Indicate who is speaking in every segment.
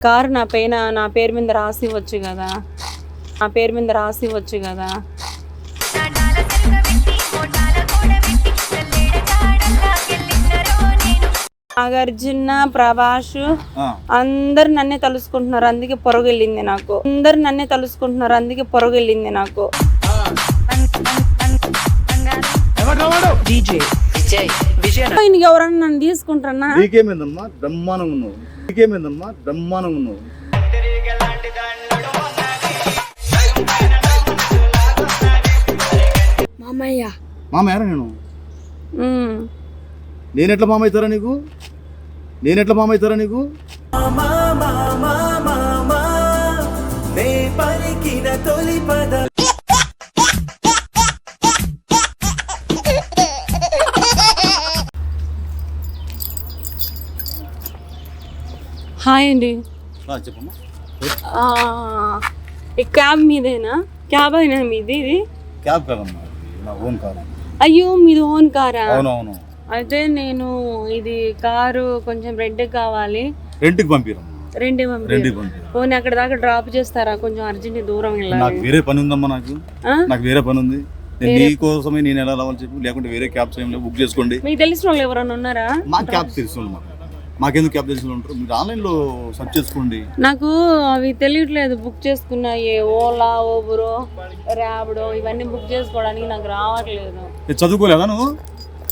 Speaker 1: Car నా పైన నా పేరు మీద రాసి ఇవ్వచ్చు కదా. నా పేరు మీద రాసి ఇవ్వచ్చు కదా. నాగార్జున ప్రభాస్
Speaker 2: ఆ,
Speaker 1: అందరు నన్నే తలుసుకుంటున్నారు అందుకే పొరగెళ్ళింది నాకు. అందరు నన్నే తలుసుకుంటున్నారు అందుకే పొరగెళ్ళింది నాకు. ఎవరన్నా నన్ను తీసుకుంటారన్నా?
Speaker 2: నీకేమైందమ్మా? బ్రహ్మాండంగా ఉన్నావు. నీకేమైందమ్మా? బ్రహ్మాండంగా ఉన్నావు.
Speaker 1: మామయ్య.
Speaker 2: మామ ఎరా నేను?
Speaker 1: ఉమ్.
Speaker 2: నేనెట్లా మామ అవుతారా నీకు? నేనెట్లా మామ అవుతారా నీకు
Speaker 3: నే పలికిన తొలి పద
Speaker 1: హాయ్ అండి. ఈ క్యాబ్ మీదేనా? క్యాబ్ అయినా మీది ఇది?
Speaker 2: క్యాబ్ కాదమ్మా ఇది నా ఓన్ కార్.
Speaker 1: అయ్యో మీది ఓన్ కారా?
Speaker 2: అవునవును.
Speaker 1: అయితే నేను ఇది కారు కొంచెం రెంట్ కావాలి.
Speaker 2: రెంట్కి పంపిరమ్మా.
Speaker 1: రెండే పంపి
Speaker 2: పంపిరా.
Speaker 1: పోనీ అక్కడ దాకా డ్రాప్ చేస్తారా? కొంచెం అర్జెంట్ దూరం
Speaker 2: నాకు వేరే పని ఉందమ్మా నాకు? నాకు వేరే పని ఉంది. నీ కోసమే నేను ఎలా రావాలని చెప్పి. లేకుంటే వేరే క్యాబ్స్ ఏం బుక్ చేసుకోండి.
Speaker 1: మీకు తెలిసిన వాళ్ళు ఎవరైనా ఉన్నారా?
Speaker 2: మా క్యాబ్ తెలిసిన మాకు. మాకెందుకు క్యాబ్ తెలిసిన ఉంటారు? మీరు ఆన్లైన్లో సెర్చ్ చేసుకోండి.
Speaker 1: నాకు అవి తెలియట్లేదు. బుక్ చేసుకున్నాయి ఓలా ఓబురో ర్యాపిడో ఇవన్నీ బుక్ చేసుకోవడానికి నాకు రావట్లేదు.
Speaker 2: చదువుకోలేదా నువ్వు?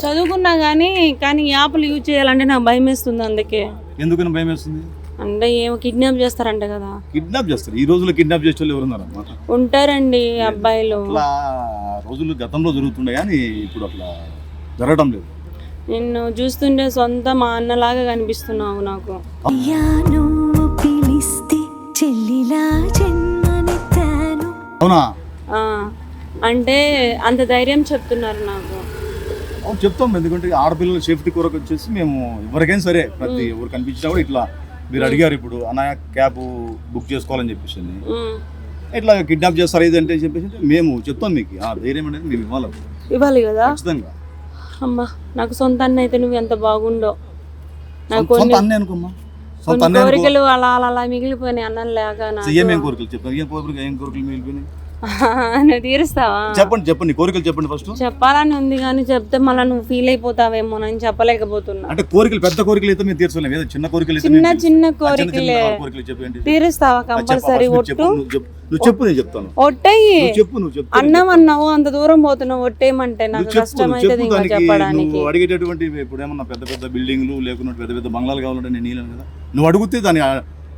Speaker 1: చదువుకున్నా కానీ కానీ యాప్లు యూజ్ చేయాలంటే నాకు భయం వేస్తుంది అందుకే.
Speaker 2: ఎందుకని భయం వేస్తుంది
Speaker 1: అంటే ఏమో కిడ్నాప్ చేస్తారంట కదా.
Speaker 2: కిడ్నాప్ చేస్తారు. ఈ రోజుల్లో కిడ్నాప్ చేసే వాళ్ళు
Speaker 1: ఉంటారండి అబ్బాయిలు.
Speaker 2: అట్లా రోజులు గతంలో జరుగుతుండే కానీ ఇప్పుడు అట్లా జరగడం లేదు.
Speaker 1: నిన్ను చూస్తుంటే సొంత మా అన్నలాగా కనిపిస్తున్నావు నాకు.
Speaker 2: అవునా?
Speaker 1: ఆ, అంటే అంత ధైర్యం చెప్తున్నారు నాకు.
Speaker 2: చెప్తాం. ఎందుకంటే ఆడపిల్లల సేఫ్టీ కొరకు వచ్చేసి మేము ఎవరికైనా సరే ప్రతి ఎవరు కనిపించినా కూడా ఇట్లా మీరు అడిగారు ఇప్పుడు అన్నయ్య క్యాబ్ బుక్ చేసుకోవాలని చెప్పేసి. ఇట్లా కిడ్నాప్ చేస్తారు ఇదంటే చెప్పేసి మేము చెప్తాం మీకు. ఆ ధైర్యం అనేది మేము ఇవ్వాలి.
Speaker 1: ఇవ్వాలి కదా?
Speaker 2: ఖచ్చితంగా.
Speaker 1: అమ్మా నాకు సొంత అన్న అయితే నువ్వు ఎంత బాగుండో. నాకు
Speaker 2: సొంత- అన్నీ అనుకోమ్మా
Speaker 1: కొన్ని కోరికలు అలా అలా అలా మిగిలిపోయినాయి అన్నం లేక నాకు
Speaker 2: ఏం ఏం కోరికలు చెప్తాను ఏం కోరికలు ఏం కోరికలు మిగిలిపోయినాయి?
Speaker 1: నువ్వు తీరుస్తావా?
Speaker 2: చెప్పండి చెప్పండి కోరికలు చెప్పండి ఫస్ట్
Speaker 1: చెప్పాలని ఉంది కానీ చెప్తే మళ్ళీ నువ్వు ఫీల్ అయిపోతావేమో అని చెప్పలేకపోతున్నా.
Speaker 2: అంటే కోరికలు పెద్ద కోరికలు అయితే మేము తీర్చలేము ఏదో చిన్న కోరికలు అయితే
Speaker 1: చిన్న చిన్న కోరికలే. తీరుస్తావా కంపల్సరీ? ఒట్టు?
Speaker 2: నువ్వు చెప్పు. నేను చెప్తాను.
Speaker 1: ఒట్టయ్యి
Speaker 2: నువ్వు చెప్పు నువ్వు చెప్పు
Speaker 1: అన్నం అన్నావు అంత దూరం పోతున్నావు ఒట్టేయమంటే నాకు కష్టం
Speaker 2: దానికి.
Speaker 1: చెప్పడానికి.
Speaker 2: అడిగేటటువంటి ఇప్పుడు ఏమన్నా పెద్ద పెద్ద బిల్డింగ్లు లేకున్నా పెద్ద పెద్ద బంగ్లాలు కావాలంటే నేను నీళ్ళను కదా. నువ్వు అడిగితే దాని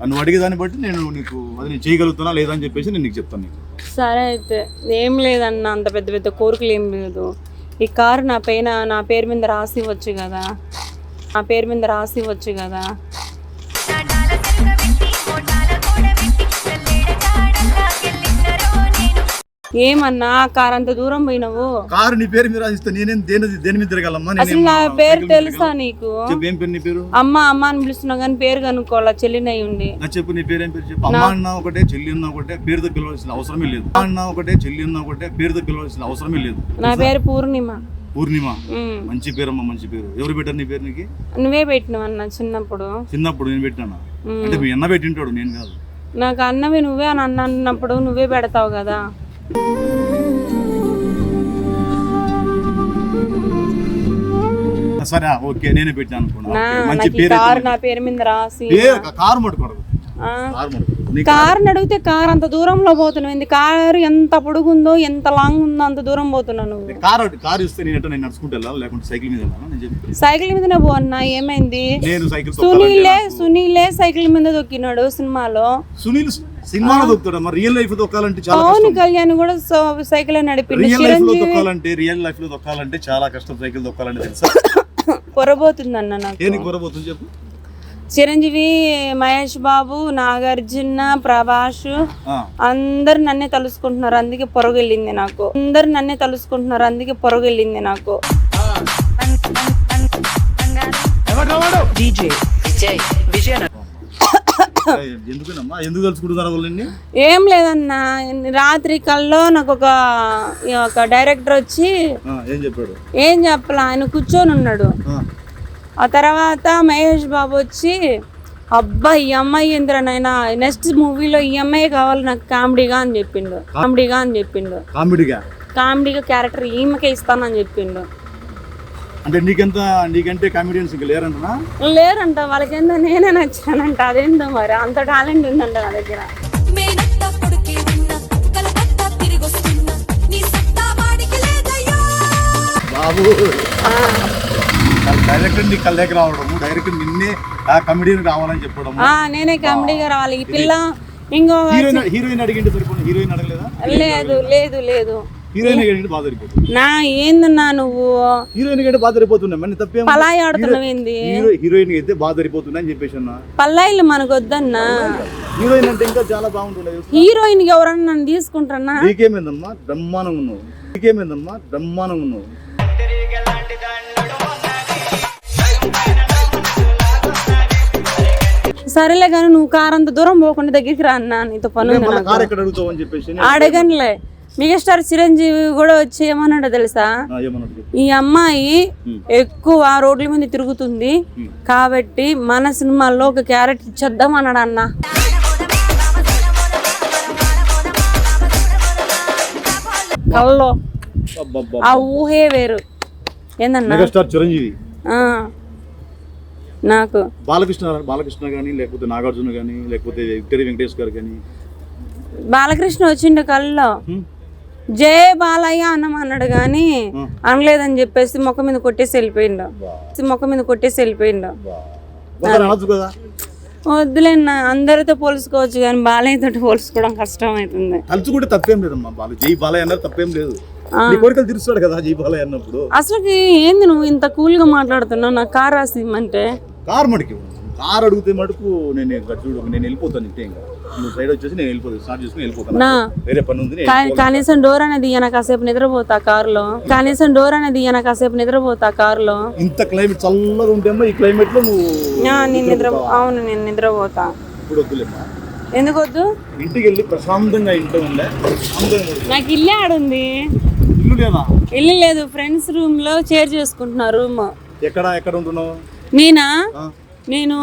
Speaker 2: నువ్వు అడిగే దాన్ని బట్టి నేను నీకు అది నేను చేయగలుగుతున్నా లేదా అని చెప్పేసి నేను నీకు చెప్తాను నీకు.
Speaker 1: సరే అయితే ఏం లేదన్న అంత పెద్ద పెద్ద కోరికలు ఏం లేదు. ఈ కారు నా పైన నా పేరు మీద రాసి ఇవ్వచ్చు కదా. నా పేరు మీద రాసి ఇవ్వచ్చు కదా. ఏమన్నా కారు అంత దూరం పోయినావు?
Speaker 2: కారు నీ పేరు మీద రాసిస్తే నేనేం దేని దేని మీద తిరగాలమ్మా
Speaker 1: అసలు నా పేరు తెలుసా? నీకు?
Speaker 2: చెప్పు ఏం పేరు నీ పేరు?
Speaker 1: అమ్మ అమ్మ అని పిలుస్తున్నావు కానీ పేరు కనుక్కోవాలా? చెల్లినై ఉండి.
Speaker 2: నా చెప్పు నీ పేరు ఏం పేరు చెప్పు? అమ్మ అన్న ఒకటే చెల్లి అన్న ఒకటే పేరుతో పిలవాల్సిన అవసరమే లేదు. అమ్మ అన్న ఒకటే చెల్లి అన్న ఒకటే పేరుతో పిలవాల్సిన అవసరమే లేదు.
Speaker 1: నా పేరు పూర్ణిమ.
Speaker 2: పూర్ణిమ. మంచి పేరమ్మా మంచి పేరు. ఎవరు పెట్టారు నీ పేరు నీకు?
Speaker 1: నువ్వే పెట్టినావు అన్న చిన్నప్పుడు.
Speaker 2: చిన్నప్పుడు నేను పెట్టాను. అంటే మీ అన్న పెట్టింటాడు నేను కాదు.
Speaker 1: నాకు అన్నవి నువ్వే అని అన్న అన్నప్పుడు నువ్వే పెడతావు కదా?
Speaker 2: సరే ఆ, ఓకే నేనే పెట్టాను అనుకున్నా
Speaker 1: నా
Speaker 2: ఓకే, మంచి
Speaker 1: నాకు ఈ
Speaker 2: పేరు
Speaker 1: కారు నా పేరు మీద రాసి
Speaker 2: పేరు కారు మట్టుకోడు
Speaker 1: ఆ,
Speaker 2: కారు మట్టుకోడు నీ
Speaker 1: కారుని అడిగితే కారు అంత దూరంలో పోతున్నావు. ఇది కారు ఎంత పొడుగుందో ఎంత లాంగ్ ఉందో అంత దూరం పోతున్నావు నువ్వు.
Speaker 2: కారు కారు ఇస్తే నేను ఎట్లా నేను నడుచుకుంటూ వెళ్ళాలి? లేకుంటే సైకిల్ మీద
Speaker 1: సైకిల్ మీదనే పో అన్న ఏమైంది?
Speaker 2: నేను సైకిల్ తొక్కాలంటే
Speaker 1: సునీలే సునీలే సైకిల్ మీద దొక్కినాడు సినిమాలో.
Speaker 2: సునీల్ సినిమాలో దొక్కుతాడు మరి రియల్ లైఫ్ దొక్కాలంటే చాలా
Speaker 1: పవన్ కళ్యాణ్ కూడా సైకిల్ నడిపిండు.
Speaker 2: రియల్ లైఫ్లో
Speaker 1: చిరంజీవి
Speaker 2: దొక్కాలంటే రియల్ లైఫ్లో దొక్కాలంటే చాలా కష్టం సైకిల్ దొక్కాలంటే తెలుసా?
Speaker 1: పొరబోతుందన్న నాకు.
Speaker 2: కొరబోతుంది చెప్పు?
Speaker 1: చిరంజీవి మహేష్ బాబు నాగార్జున ప్రభాస్
Speaker 2: ఆ,
Speaker 1: అందరు నన్నే తలుసుకుంటున్నారు అందుకే పొరగెళ్ళింది నాకు. అందరు నన్నే తలుసుకుంటున్నారు అందుకే పొరగెళ్ళింది నాకు. ఏం లేదన్నా రాత్రి కల్లో నాకు ఒక ఒక డైరెక్టర్ వచ్చి
Speaker 2: ఆ, ఏం చెప్పాడు?
Speaker 1: ఏం చెప్పలా? ఆయన కూర్చొని ఉన్నాడు
Speaker 2: ఆ,
Speaker 1: తర్వాత మహేష్ బాబు వచ్చి అబ్బా ఈ అమ్మాయి ఏంద్రనైనా నెక్స్ట్ మూవీలో ఈ అమ్మాయి కావాలి నాకు కామెడీగా అని చెప్పిండు. కామెడీగా అని చెప్పిండు.
Speaker 2: కామెడీగా?
Speaker 1: కామెడీగా క్యారెక్టర్ ఈమెకే ఇస్తానని చెప్పిండు.
Speaker 2: అంటే నీకెంత నీకంటే కామెడియన్స్ ఇంకా లేరంటనా?
Speaker 1: లేరంట వాళ్ళకేందో నేనే నచ్చానంట. అదేందో మరి? అంత టాలెంట్ ఉందంట నా దగ్గర.
Speaker 4: మేనత్త కొడుకే ఉన్నా కలకత్తా తిరిగొస్తున్నా నీ సత్తా వాడికి లేదయ్యా.
Speaker 2: బాబు. డైరెక్టర్ నీ కళ్ళ దగ్గర రావడము డైరెక్టర్ నిన్నే ఆ కమెడియన్ కావాలని చెప్పడము.
Speaker 1: ఆ నేనే కామెడీగా రావాలి. ఈ పిల్ల ఇంకో
Speaker 2: హీరోయిన్ హీరోయిన్ అడిగింటే సరిపోయింది హీరోయిన్ అడగలేదా?
Speaker 1: లేదు లేదు లేదు
Speaker 2: హీరోయిన్ అడిగింటే బాధ సరిపోతుంది
Speaker 1: నా ఏందన్నా నువ్వు?
Speaker 2: హీరోయిన్ కంటే బాధ సరిపోతున్నా మన తప్పేం
Speaker 1: పలాయి ఆడుతున్నావు ఏంది?
Speaker 2: హీరో హీరోయిన్ అయితే బాధ సరిపోతుందని అని చెప్పేసి అన్నా.
Speaker 1: పల్లాయిలు మనకు వద్దన్నా
Speaker 2: హీరోయిన్ అంటే ఇంకా చాలా బాగుంటుండే
Speaker 1: హీరోయిన్ ఎవరన్నా నన్ను తీసుకుంటారన్నా?
Speaker 2: నీకేమైందమ్మా? బ్రహ్మాండంగా ఉన్నావు. నీకేమైందమ్మా? బ్రహ్మాండంగా ఉన్నావు.
Speaker 1: సరేలే కానీ నువ్వు కారు అంత దూరం పోకుండా దగ్గరికి రా అన్న నీతో పని ఉంది
Speaker 2: మళ్ళీ
Speaker 1: నాకు.
Speaker 2: కార్ ఎక్కడ అడుగుతావు అని చెప్పేసి నేను-
Speaker 1: అడగనులే. మెగాస్టార్ చిరంజీవి కూడా వచ్చి ఏమన్నాడో తెలుసా. ఈ అమ్మాయి ఎక్కువ రోడ్ల మీద తిరుగుతుంది. కాబట్టి మన సినిమాల్లో ఒక క్యారెట్ ఇచ్చేద్దాం అన్నాడు అన్న. కల్లో. ఆ ఊహే వేరు. ఏందన్నా?
Speaker 2: చిరంజీవి.
Speaker 1: నాకు
Speaker 2: బాలకృష్ణ బాలకృష్ణ కానీ లేకపోతే నాగార్జున కానీ లేకపోతే విక్టరీ వెంకటేష్ గారు కానీ
Speaker 1: బాలకృష్ణ వచ్చిండు కల్లో.
Speaker 2: హ్మ్?
Speaker 1: జై బాలయ్య అన్నమన్నాడు కానీ అనలేదని చెప్పేసి మొక్క మీద కొట్టేసి వెళ్ళిపోయిండు. మొక్క మీద కొట్టేసి వెళ్ళిపోయిండు. వద్దులేన్న అందరితో పోల్చుకోవచ్చు కానీ బాలయ్యతో పోల్చుకోవడం కష్టం అవుతుంది.
Speaker 2: తలుచుకుంటే తప్పేం లేదమ్మా బాల. జై బాలయ్య అన్నారు తప్పేం లేదు. నీ కోరికలు తీరుస్తాడు కదా జై బాలయ్య అన్నప్పుడు?
Speaker 1: అసలు ఏంది నువ్వు ఇంత కూల్గా మాట్లాడుతున్నావు? నాకు కార్ రాసి ఇమ్మంటే
Speaker 2: కార్ మడికి కార్ అడిగితే మటుకు నేను ఇంకా చూడు నేను వెళ్ళిపోతాను ఇంకా. నువ్వు సైడ్ వచ్చేసి నేను వెళ్ళిపోతాను స్టార్ట్ చేసుకుని వెళ్ళిపోతాను
Speaker 1: నా.
Speaker 2: వేరే పని ఉంది నేను
Speaker 1: కా- కనీసం డోర్ అనేది ఇయ్యన కాసేపు నిద్రపోతా కారులో. కనీసం డోర్ అనేది ఇయ్యన కాసేపు నిద్రపోతా కారులో.
Speaker 2: ఇంత క్లైమేట్ చల్లగా ఉంటేమో ఈ క్లైమేట్లో నువ్వు
Speaker 1: నేను నిద్ర అవును నేను నిద్రపోతా.
Speaker 2: ఇప్పుడు వద్దులేమ్మా
Speaker 1: ఎందుకు వద్దు
Speaker 2: ఇంటికి వెళ్ళి ప్రశాంతంగా ఇంట్లో ఉండే ప్రశాంతంగా ఉండు.
Speaker 1: నాకు ఇల్లే ఆడుంది.
Speaker 2: ఇల్లు లేదా?
Speaker 1: ఇల్లు లేదు ఫ్రెండ్స్ రూమ్లో షేర్ చేసుకుంటున్నా రూమ్
Speaker 2: ఎక్కడ ఎక్కడ ఉంటున్నావు?
Speaker 1: నేనా నేను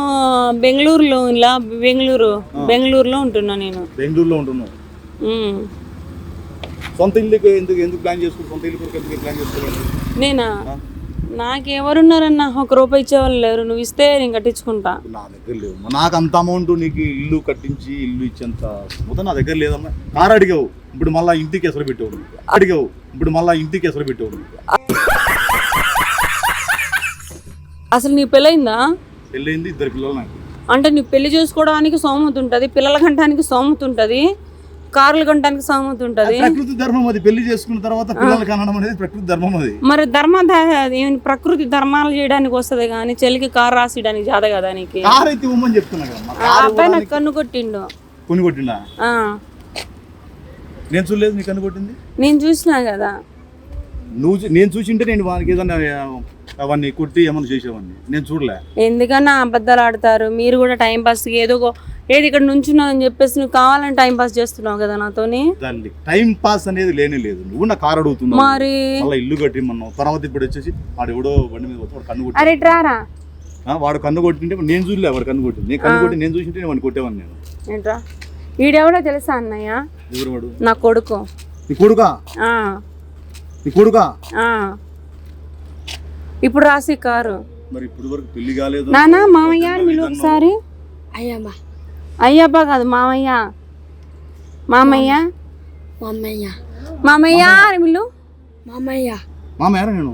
Speaker 1: బెంగళూరులో ఇలా బెంగళూరు బెంగళూరులో ఉంటున్నా నేను.
Speaker 2: బెంగళూరులో ఉంటున్నావు.
Speaker 1: ఉమ్.
Speaker 2: సొంత ఇల్లుకి ఎందుకు ఎందుకు ప్లాన్ చేసుకుని సొంత ఇల్లు కొరకు ఎందుకు ప్లాన్ చేసుకోవాలి
Speaker 1: నేనా? నాకెవరున్నారన్నా? ఒక రూపాయి ఇచ్చేవాళ్ళు లేరు. నువ్వు ఇస్తే నేను కట్టించుకుంటా.
Speaker 2: నా దగ్గర లేవు నాకు అంత అమౌంట్ నీకు ఇల్లు కట్టించి ఇల్లు ఇచ్చేంత మొత్తం నా దగ్గర లేదమ్మా. కారు అడిగావు. ఇప్పుడు మళ్ళీ ఇంటికి ఎసరు పెట్టావు అడిగావు. ఇప్పుడు మళ్ళీ ఇంటికి ఎసరు పెట్టావు
Speaker 1: అసలు నీ పెళ్ళయిందా?
Speaker 2: పెళ్ళయింది ఇద్దరు పిల్లలు నాకు.
Speaker 1: అంటే నీ పెళ్ళి చేసుకోవడానికి సోమత ఉంటుంది పిల్లల కంటానికి సోమత ఉంటుంది కార్లు కంటానికి సోమత ఉంటుంది.
Speaker 2: ప్రకృతి ధర్మం అది. పెళ్ళి చేసుకున్న తర్వాత పిల్లలు కనడం అనేది ప్రకృతి ధర్మం అది.
Speaker 1: మరి ధర్మ ప్రకృతి ధర్మాలు చేయడానికి వస్తుంది కానీ చెల్లికి కారు రాసియడానికి జాత కదా నీకు?
Speaker 2: కారు అయితే ఇవ్వమని చెప్తున్నా కదా
Speaker 1: అబ్బాయి నాకు కన్ను కొట్టిండు.
Speaker 2: కొని కొట్టిండా?
Speaker 1: ఆ,
Speaker 2: నేను చూడలేదు నీకు కన్ను కొట్టింది?
Speaker 1: నేను చూసినా కదా.
Speaker 2: నువ్వు నేను చూసింటే నేను వానికి ఏదన్నా అవన్నీ కొట్టి ఏమన్నా చేసేవాడిని. నేను చూడలే.
Speaker 1: ఎందుకన్నా అబద్ధాలు ఆడతారు? మీరు కూడా టైం పాస్కి ఏదో ఏది ఇక్కడ నుంచున్నావు అని చెప్పేసి నువ్వు కావాలని టైం పాస్ చేస్తున్నావు కదా నాతోని?
Speaker 2: దాన్ని టైం పాస్ అనేది లేనే లేదు. నువ్వు నా కారు అడుగుతున్నావు.
Speaker 1: మరి
Speaker 2: మళ్ళీ ఇల్లు కట్టిమన్నావు తర్వాత ఇప్పుడు వచ్చేసి వాడు ఎవడో బండి మీద వాడు కన్ను కొట్టి
Speaker 1: అరే ట్రారా
Speaker 2: వాడు కన్ను కొట్టింటే నేను చూడలే వాడు కన్ను కొట్టింది నేను కన్ను కొట్టి నేను చూసింటే నేను వాడిని కొట్టేవాడిని నేను.
Speaker 1: ఏంట్రా వీడెవడో తెలుసా అన్నయ్య?
Speaker 2: ఎవరు వాడు?
Speaker 1: నా కొడుకు.
Speaker 2: నీ కొడుకా?
Speaker 1: ఆ,
Speaker 2: నీ కొడుకా?
Speaker 1: ఆ. ఇప్పుడు రాసి కారు.
Speaker 2: మరి ఇప్పుడు వరకు పెళ్ళి కాలేదు.
Speaker 1: నానా మామయ్య ఒకసారి.
Speaker 5: అయ్యమ్మ.
Speaker 1: అయ్యబ్బా కాదు మామయ్య. మామయ్య.
Speaker 5: మామయ్య.
Speaker 1: మామయ్య అని పిలు.
Speaker 5: మామయ్య.
Speaker 2: నేను?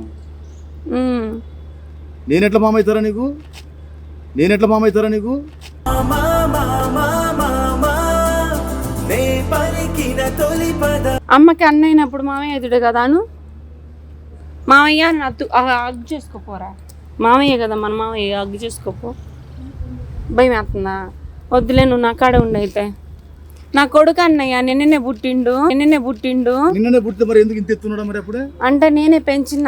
Speaker 2: నేను ఎట్లా మామ అవుతారా నీకు? నేను ఎట్లా మామ అవుతారా నీకు?
Speaker 3: మామా మామా మామా నే పలికిన తొలి పద
Speaker 1: అమ్మకి అన్న అయినప్పుడు మామయ్య ఎదుడు కదాను మామయ్య అని అత్తు అగ్గు చేసుకోపోరా. మామయ్య కదా మన మామయ్య అగ్గు చేసుకోపో. భయం వేస్తుందా? వద్దులే నువ్వు నా కాడే ఉండైతే నా కొడుకు అన్నయ్య నిన్ననే పుట్టిండు నిన్ననే పుట్టిండు.
Speaker 2: నిన్ననే పుట్టితే మరి ఎందుకు ఇంత ఎత్తున్నాడా మరి అప్పుడే?
Speaker 1: అంటే నేనే పెంచిన.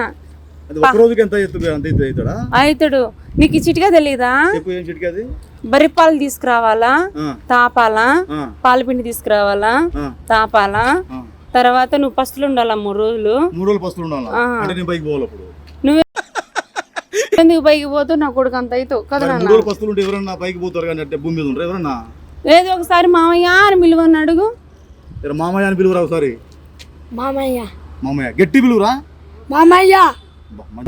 Speaker 2: అవుతాడా?
Speaker 1: అయితడు నీకు తెలీదా?
Speaker 2: చిటికి అది?
Speaker 1: బర్రె పాలు తీసుకురావాలా? తాపాలా? పాలపిండి తీసుకురావాలా? తాపాలా. తర్వాత నువ్వు పస్తులు ఉండాలా మూడు రోజులు
Speaker 2: మూడు రోజులు పస్తులు ఉండాలి. అంటే నేను పైకి పోవాలి అప్పుడు
Speaker 1: నువ్వే ఎందుకు పైకి పోతూ నా కొడుకు అంత అవుతావు కదా
Speaker 2: మూడు రోజులు పస్తులు ఉంటే ఎవరన్నా పైకి పోతారు కానీ అంటే భూమి మీద ఉంటారు ఎవరన్నా
Speaker 1: లేదు ఒకసారి మామయ్య అని పిలువని అడుగు
Speaker 2: మామయ్య అని పిలువురా ఒకసారి
Speaker 5: మామయ్య
Speaker 2: మామయ్య గట్టి పిలువురా
Speaker 5: మామయ్య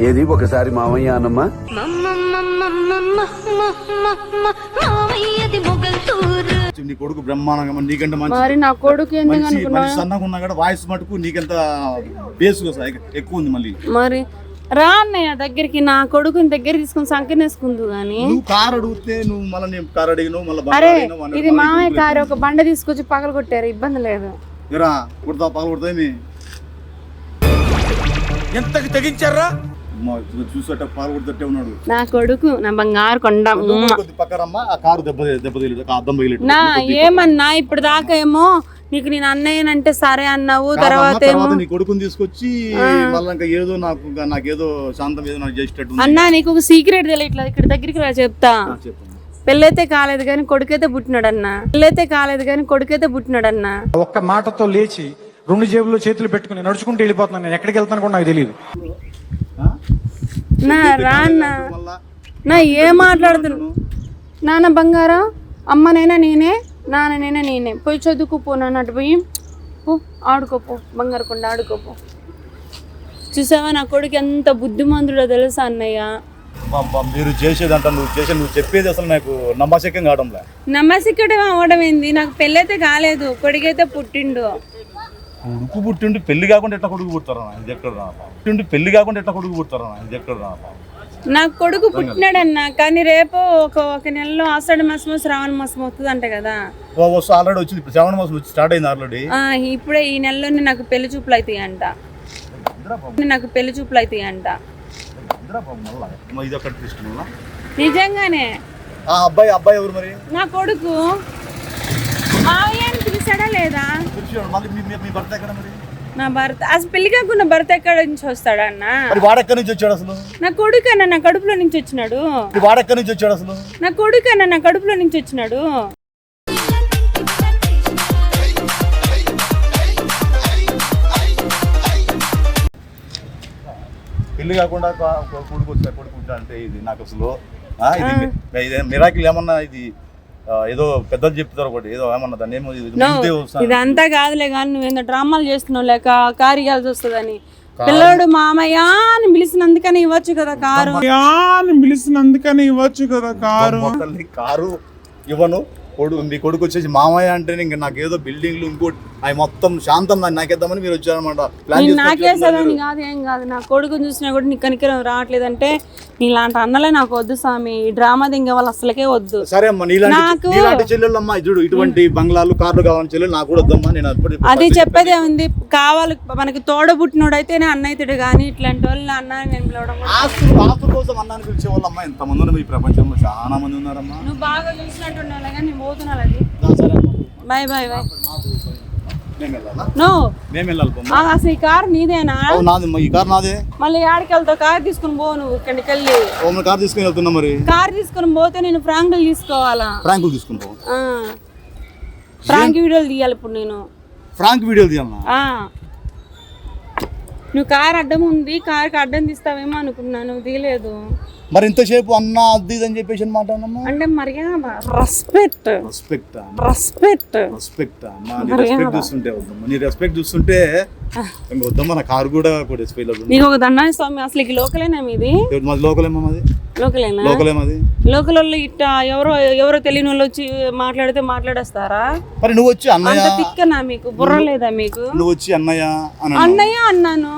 Speaker 6: ఏది ఒకసారి మామయ్య అన్నమ్మా
Speaker 7: మావయ్యది మొగల్తూరు
Speaker 2: నీ కొడుకు బ్రహ్మాండంగా నీకంటే మంచి
Speaker 1: మరి నా కొడుకు ఎందుకు
Speaker 2: మంచి
Speaker 1: అనుకున్నా
Speaker 2: మంచి సన్నగా ఉన్నా కూడా వాయిస్ మటుకు నీకెంత బేస్ ఎక్కువ ఉంది మళ్ళీ.
Speaker 1: మరి రా అన్నయ్య దగ్గరికి నా కొడుకుని దగ్గర తీసుకుని సంకనేసుకుందు గాని.
Speaker 2: నువ్వు కార్ అడిగితే నువ్వు మళ్ళీ నేను కార్ అడిగినావు మళ్ళీ బండి
Speaker 1: అరే
Speaker 2: అడిగినావు.
Speaker 1: ఇది
Speaker 2: మళ్ళీ
Speaker 1: మామయ్య
Speaker 2: ఇంటికి
Speaker 1: కారు ఒక బండ తీసుకొచ్చి పగల కొట్టారు ఇబ్బంది లేదు.
Speaker 2: ఇరా కుడతా పగల కొడతాయి
Speaker 3: ఎంతకి తెగించారా?
Speaker 1: నా కొడుకు నా బంగారు కొండ. నా ఏమన్నా ఇప్పుడు దాకా ఏమో నీకు నేను అన్నయ్యనంటే సరే అన్నావు తర్వాత ఏమో
Speaker 2: నీ కొడుకుని తీసుకొచ్చి ఏదో నాకు నాకేదో శాంతం ఏదో నాకు చేసేటట్టు.
Speaker 1: అన్నా నీకు ఒక సీక్రెట్ తెలియట్లేదు ఇక్కడ దగ్గరికి రా చెప్తా. పెళ్ళైతే కాలేదు కానీ కొడుకైతే పుట్టినాడన్నా. పెళ్ళైతే కాలేదు కానీ కొడుకైతే పుట్టినాడన్నా.
Speaker 8: ఒక్క మాటతో లేచి రెండు జేబుల్లో చేతులు పెట్టుకుని నడుచుకుంటూ వెళ్ళిపోతున్నాను. నేను ఎక్కడికి వెళ్తాను కూడా నాకు తెలియదు.
Speaker 1: నా రా అన్నా
Speaker 2: మళ్ళా
Speaker 1: నా ఏం మాట్లాడుతున్నావు నాన్న బంగారం అమ్మనైనా నేనే నాన్ననైనా నేనే. పోయి చదువుకోపో నాన్న అటు పోయి. పో ఆడుకోపో బంగారు కొండ ఆడుకోపో చూసావా నా కొడుకు ఎంత బుద్ధిమంతుడో తెలుసా అన్నయ్య?
Speaker 2: మీరు చేసేదంట నువ్వు చేసే నువ్వు చెప్పేది అసలు నాకు నమ్మశక్యం కావడంలే.
Speaker 1: నమ్మసిక్కడం అవడం ఏంది? నాకు పెళ్ళైతే కాలేదు కొడుకైతే పుట్టిండు.
Speaker 2: కొడుకు పుట్టిండి పెళ్ళి కాకుండా ఎట్లా కొడుకు పుడతారా ఇది ఎక్కడ పుట్టిండి పెళ్ళి కాకుండా ఎట్లా కొడుకు పుడతారా ఇది ఎక్కడ
Speaker 1: నాకు కొడుకు పుట్టినాడన్న కానీ రేపు ఒక ఒక నెలలో ఆషాఢ మాసం శ్రావణ మాసం వస్తుంది అంట కదా
Speaker 2: ఆల్రెడీ వచ్చింది. ఇప్పుడు శ్రావణ మాసం వచ్చి స్టార్ట్ అయింది ఆల్రెడీ.
Speaker 1: ఆ, ఇప్పుడే ఈ నెలలోనే నాకు పెళ్ళి చూపులు అవుతాయి అంట నాకు పెళ్ళి చూపులు అవుతాయి అంట. నిజంగానే?
Speaker 2: ఆ అబ్బాయి అబ్బాయి ఎవరు మరి?
Speaker 1: నా కొడుకు. మావయ్య పిలిచాడా లేదా? నా భర్త అసలు పెళ్ళి కాకుండా భర్త ఎక్కడి నుంచి వస్తాడన్న
Speaker 2: మరి వాడెక్కడి నుంచి వచ్చాడు అసలు?
Speaker 1: నా కొడుకు అన్న నా కడుపులో నుంచి వచ్చినాడు.
Speaker 2: వాడెక్కడి నుంచి వచ్చాడు అసలు?
Speaker 1: నా కొడుకు అన్న నా కడుపులో నుంచి వచ్చినాడు.
Speaker 2: పెళ్ళి కాకుండా కొడుకు వచ్చాడు కొడుకు అంటే ఇది నాకు అసలు ఇది మిరాకిల్ ఏమన్నా ఇది ఏదో పెద్దలు చెప్తారు ఒకటి. ఏదో ఏమన్నా దాన్ని ఏమో
Speaker 1: ఇదంతా కాదులే కానీ నువ్వేందో డ్రామాలు చేస్తున్నావు లేక కారు ఇవ్వాల్సి వస్తుందని పిల్లోడు మామయ్య అని పిలిచినందుకని ఇవ్వచ్చు కదా కారు?
Speaker 9: అని పిలిచినందుకని ఇవ్వచ్చు కదా కారు?
Speaker 2: కారు ఇవ్వను. కొడుకు మీ కొడుకు వచ్చేసి మామయ్య అంటే ఇంక నాకు ఏదో బిల్డింగ్లు ఇంకోటి అవి మొత్తం శాంతం దాన్ని నాకేద్దామని మీరు వచ్చారనమాట ప్లాన్
Speaker 1: నేను
Speaker 2: చేసుకొని
Speaker 1: నాకేసేదని కాదు ఏం కాదు. నా కొడుకుని చూసినా కూడా నీకు కనికరం రావట్లేదంటే నీలాంటి అన్నలే నాకు వద్దు స్వామి. ఈ డ్రామా దింగే వాళ్ళు అసలుకే వద్దు.
Speaker 2: సరే అమ్మా నీలాంటి నీలాంటి చెల్లెళ్ళు అమ్మా చూడు ఇటువంటి బంగ్లాలు కార్లు కావాలని చెల్లెలు నాకు కూడా వద్దమ్మా. నేను
Speaker 1: అది చెప్పేదే ఉంది. కావాలి మనకి తోడబుట్టినోడు అయితేనే అన్నయ్యతుడు కానీ ఇట్లాంటి వాళ్ళు అన్న నేను పిలవడం
Speaker 2: ఆస్తులు ఆస్తుల కోసం అన్నాన్ని పిలిచే వాళ్ళమ్మా ఎంతమంది ఉన్నారు ఈ ప్రపంచంలో. చాలా మంది ఉన్నారమ్మా
Speaker 1: నువ్వు బాగా చూసినట్టున్నావు కానీ నేను పోతున్నాను అది. Bye bye bye no. అసలు ఈ కారు నీదేనా?
Speaker 2: అవును నాది అమ్మా. ఈ కార్ నాదే.
Speaker 1: మళ్ళీ ఆడికి వెళ్తావు కారు తీసుకుని పో నువ్వు ఇక్కడికి వెళ్ళి.
Speaker 2: కార్ తీసుకుని వెళ్తున్నా మరి?
Speaker 1: కారు తీసుకుని పోతే నేను ఫ్రాంకులు తీసుకోవాలా? వీడియోలు తీయాలి ఇప్పుడు నేను.
Speaker 2: వీడియోలు తీయాలన్నా.
Speaker 1: నువ్వు కారు అడ్డం ఉంది కారుకి అడ్డం తీస్తావేమో అనుకున్నాను తీయలేదు.
Speaker 2: మరి ఇంతసేపు అన్న అది ఇది అని చెప్పేసి మాట్లాడమ్మా
Speaker 1: అంటే మర్యాద రెస్పెక్ట్
Speaker 2: రెస్పెక్ట్
Speaker 1: రెస్పెక్ట్
Speaker 2: రెస్పెక్ట్ అమ్మా నీ రెస్పెక్ట్ చూస్తుంటే వద్దమ్మా. నీ రెస్పెక్ట్ చూస్తుంటే ఇంక వద్దమ్మా నా కారు కూడా కూడా ఫెయిల్ అవుతుంది.
Speaker 1: నీకు ఒక దండాన్ని స్వామి అసలు ఇక లోకలేనా మీది?
Speaker 2: మాది లోకలేమా మాది?
Speaker 1: లోకలేనా?
Speaker 2: లోకలేమాది
Speaker 1: లోకల్ వాళ్ళు ఇట్ట ఎవరో ఎవరో తెలియని వాళ్ళు వచ్చి మాట్లాడితే మాట్లాడేస్తారా?
Speaker 2: మరి నువ్వు వచ్చి అన్నయ్య?
Speaker 1: తిక్కనా మీకు? బుర్ర లేదా మీకు?
Speaker 2: నువ్వు వచ్చి అన్నయ్య.
Speaker 1: అన్నయ్య అన్నాను.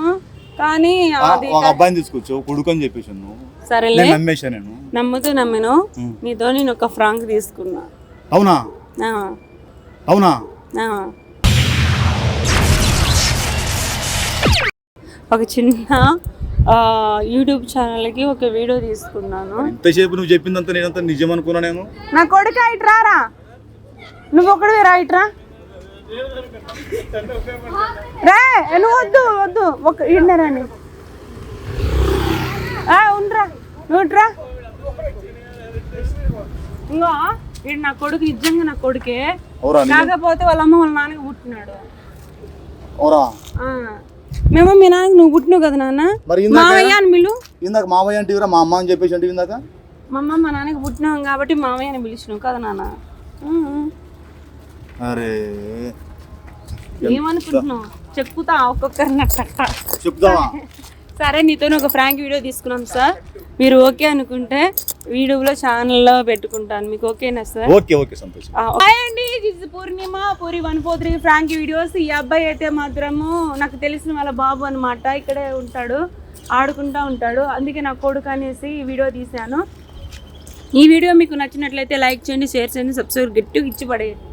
Speaker 1: కానీ
Speaker 2: ఆ,
Speaker 1: అది
Speaker 2: ఒక అబ్బాయిని తీసుకొచ్చావు కొడుకు అని చెప్పేసి నువ్వు
Speaker 1: సరేలే.
Speaker 2: నేను నమ్మేశా నేను?
Speaker 1: నమ్ముతూ నమ్మిను. నీతో నేను ఒక ఫ్రాంక్ తీసుకున్నా.
Speaker 2: అవునా?
Speaker 1: ఆ,
Speaker 2: అవునా?
Speaker 1: ఆ. ఒక చిన్న యూట్యూబ్ ఛానల్కి ఒక వీడియో తీసుకున్నాను.
Speaker 2: ఇంతసేపు నువ్వు చెప్పిందంతా నేనంతా నిజం అనుకున్నా నేను.
Speaker 1: నా కొడుకు ఇట్రా రా నువ్వు ఒకడు రా ఇట్రా రా నువ్వు వద్దు వద్దు. ఒక ఇండరాని ఉండరా నువ్వు ఇట్రా ఇంకో ఈడు నా కొడుకు నిజంగా నా కొడుకే? కాకపోతే వాళ్ళ అమ్మ వాళ్ళ నాన్నకి పుట్టినాడు. మేము మీ నాన్నకి నువ్వు పుట్టినావు కదా నాన్న?
Speaker 2: మరి ఇందాక
Speaker 1: మామయ్య అని పిలు.
Speaker 2: ఇందాక మామయ్య అంటే మా అమ్మ అని చెప్పేసి అంటే ఇందాక?
Speaker 1: మా అమ్మ మా నాన్నకి పుట్టినాం కాబట్టి మామయ్య అని పిలిచినావు కదా నాన్న.
Speaker 2: అరే.
Speaker 1: ఏమనుకుంటున్నావు? చెప్పుతా ఒక్కొక్కరిని అట్ట
Speaker 2: చెప్తావా?
Speaker 1: సరే నీతో ఒక ఫ్రాంక్ వీడియో తీసుకున్నాం సార్. మీరు ఓకే అనుకుంటే వీడియోలో ఛానల్లో పెట్టుకుంటాను. మీకు ఓకేనా సార్?
Speaker 2: ఓకే ఓకే సంతోషం.
Speaker 1: అండి. This Purnima Puri one four three prank videos. ఈ అబ్బాయి అయితే మాత్రము నాకు తెలిసిన వాళ్ళ బాబు అనమాట ఇక్కడే ఉంటాడు ఆడుకుంటా ఉంటాడు. అందుకే నా కొడుకు అనేసి ఈ వీడియో తీశాను. ఈ వీడియో మీకు నచ్చినట్లయితే లైక్ చేయండి షేర్ చేయండి సబ్స్క్రైబ్ గట్టి ఇచ్చి పడేయండి